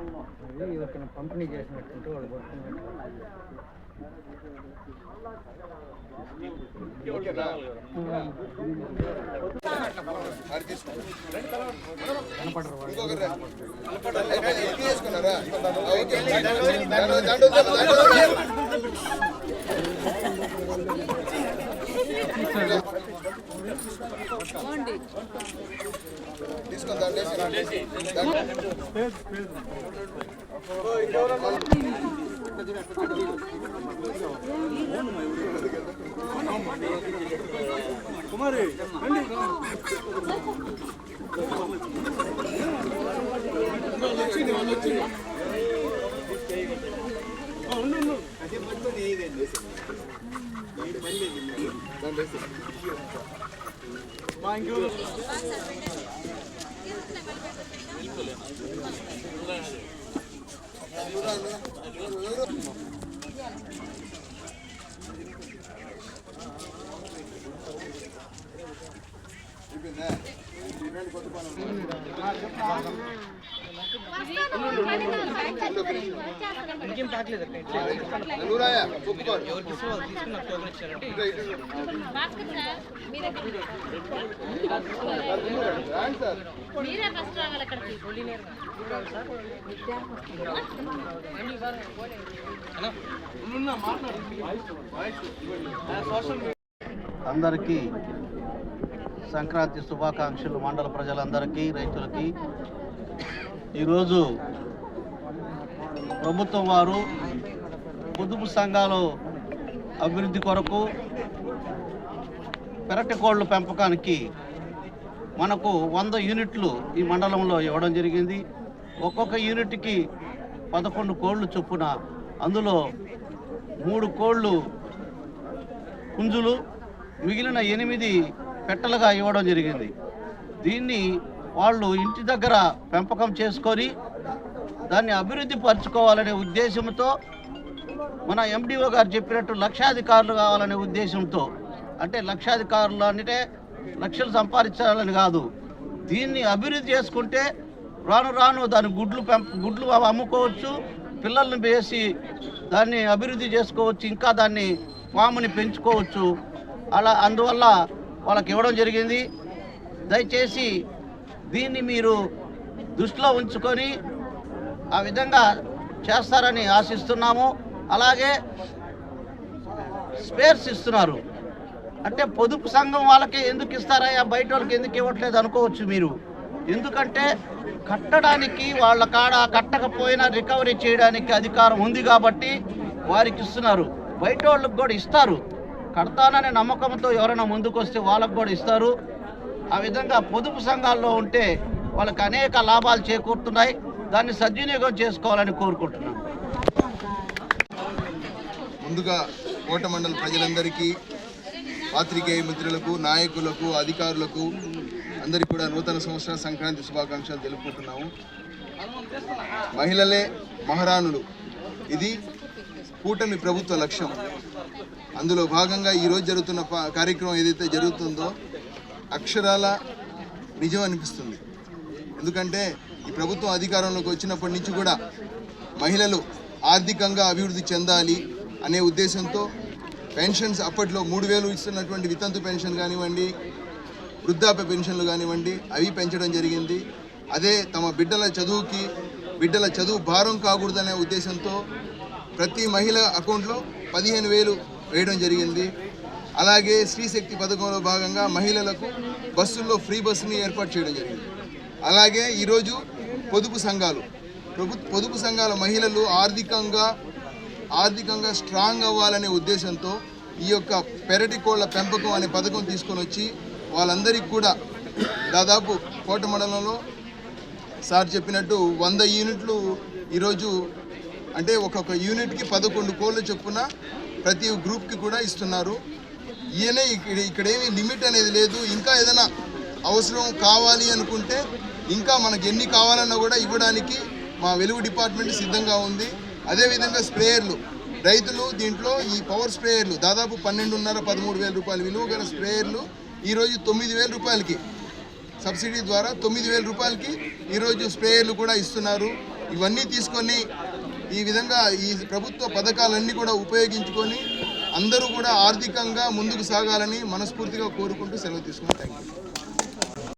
ఎవరికైనా పంపిణీ చేసినట్టుంటే వాళ్ళు కుమారి వచ్చింది వాళ్ళు వచ్చింది తాకలేదు అక్క నాకు ఎవరు ఇచ్చారంటే మీరే ఫస్ట్ రావాలి అక్కడికి అందరికీ సంక్రాంతి శుభాకాంక్షలు మండల ప్రజలందరికీ రైతులకి. ఈరోజు ప్రభుత్వం వారు పొదుపు సంఘాలు అభివృద్ధి కొరకు పెరటి కోళ్ళ పెంపకానికి మనకు వంద యూనిట్లు ఈ మండలంలో ఇవ్వడం జరిగింది. ఒక్కొక్క యూనిట్కి పదకొండు కోళ్ళు చొప్పున అందులో మూడు కోళ్ళు పుంజులు మిగిలిన ఎనిమిది పెట్టలుగా ఇవ్వడం జరిగింది. దీన్ని వాళ్ళు ఇంటి దగ్గర పెంపకం చేసుకొని దాన్ని అభివృద్ధి పరచుకోవాలనే ఉద్దేశంతో మన ఎండిఓ గారు చెప్పినట్టు లక్షాధికారులు కావాలనే ఉద్దేశంతో అంటే లక్షాధికారులు అంటే లక్షలు సంపాదించాలని కాదు. దీన్ని అభివృద్ధి చేసుకుంటే రాను రాను దాని గుడ్లు పెంప గుడ్లు అమ్ముకోవచ్చు పిల్లల్ని వేసి దాన్ని అభివృద్ధి చేసుకోవచ్చు ఇంకా దాన్ని పాముని పెంచుకోవచ్చు. అలా అందువల్ల వాళ్ళకి ఇవ్వడం జరిగింది. దయచేసి దీన్ని మీరు దృష్టిలో ఉంచుకొని ఆ విధంగా చేస్తారని ఆశిస్తున్నాము. అలాగే స్పేర్స్ ఇస్తున్నారు. అంటే పొదుపు సంఘం వాళ్ళకి ఎందుకు ఇస్తారయ్యా? బయట వాళ్ళకి ఎందుకు ఇవ్వట్లేదు అనుకోవచ్చు మీరు. ఎందుకంటే కట్టడానికి వాళ్ళ కాడ కట్టకపోయినా రికవరీ చేయడానికి అధికారం ఉంది కాబట్టి వారికి ఇస్తున్నారు. బయట వాళ్ళకి కూడా ఇస్తారు. కడతాననే నమ్మకంతో ఎవరైనా ముందుకొస్తే వాళ్ళకు కూడా ఇస్తారు. ఆ విధంగా పొదుపు సంఘాల్లో ఉంటే వాళ్ళకి అనేక లాభాలు చేకూరుతున్నాయి. దాన్ని సద్వినియోగం చేసుకోవాలని కోరుకుంటున్నాను. ముందుగా కోట మండల ప్రజలందరికీ పాత్రికేయ మిత్రులకు నాయకులకు అధికారులకు అందరికీ కూడా నూతన సంవత్సర సంక్రాంతి శుభాకాంక్షలు తెలుపుకుంటున్నాము. మహిళలే మహారాణులు. ఇది కూటమి ప్రభుత్వ లక్ష్యం. అందులో భాగంగా ఈరోజు జరుగుతున్న ప- కార్యక్రమం ఏదైతే జరుగుతుందో అక్షరాల నిజం అనిపిస్తుంది. ఎందుకంటే ఈ ప్రభుత్వం అధికారంలోకి వచ్చినప్పటి నుంచి కూడా మహిళలు ఆర్థికంగా అభివృద్ధి చెందాలి అనే ఉద్దేశంతో పెన్షన్స్ అప్పట్లో మూడు వేలు ఇస్తున్నటువంటి వితంతు పెన్షన్ కానివ్వండి వృద్ధాప్య పెన్షన్లు కానివ్వండి అవి పెంచడం జరిగింది. అదే తమ బిడ్డల చదువుకి బిడ్డల చదువు భారం కాకూడదనే ఉద్దేశంతో ప్రతి మహిళ అకౌంట్లో పదిహేను వేలు వేయడం జరిగింది. అలాగే స్త్రీశక్తి పథకంలో భాగంగా మహిళలకు బస్సుల్లో ఫ్రీ బస్సుని ఏర్పాటు చేయడం జరిగింది. అలాగే ఈరోజు పొదుపు సంఘాలు ప్రభు పొదుపు సంఘాల మహిళలు ఆర్థికంగా ఆర్థికంగా స్ట్రాంగ్ అవ్వాలనే ఉద్దేశంతో ఈ యొక్క పెరటి కోళ్ళ పెంపకం అనే పథకం తీసుకొని వచ్చి వాళ్ళందరికీ కూడా దాదాపు కోట మండలంలో సార్ చెప్పినట్టు వంద యూనిట్లు ఈరోజు అంటే ఒక్కొక్క యూనిట్కి పదకొండు కోళ్ళు చొప్పున ప్రతి గ్రూప్కి కూడా ఇస్తున్నారు. ఈయనే ఇక్కడ ఇక్కడ ఏమి లిమిట్ అనేది లేదు. ఇంకా ఏదైనా అవసరం కావాలి అనుకుంటే ఇంకా మనకు ఎన్ని కావాలన్నా కూడా ఇవ్వడానికి మా వెలుగు డిపార్ట్మెంట్ సిద్ధంగా ఉంది. అదేవిధంగా స్ప్రేయర్లు. రైతులు దీంట్లో ఈ పవర్ స్ప్రేయర్లు దాదాపు పన్నెండున్నర పదమూడు వేల రూపాయలు విలువ గల స్ప్రేయర్లు ఈరోజు తొమ్మిది వేల రూపాయలకి. సబ్సిడీ ద్వారా తొమ్మిది వేల రూపాయలకి ఈరోజు స్ప్రేయర్లు కూడా ఇస్తున్నారు. ఇవన్నీ తీసుకొని ఈ విధంగా ఈ ప్రభుత్వ పథకాలన్నీ కూడా ఉపయోగించుకొని అందరూ కూడా ఆర్థికంగా ముందుకు సాగాలని మనస్ఫూర్తిగా కోరుకుంటూ సెలవు తీసుకున్నాను థ్యాంక్ యూ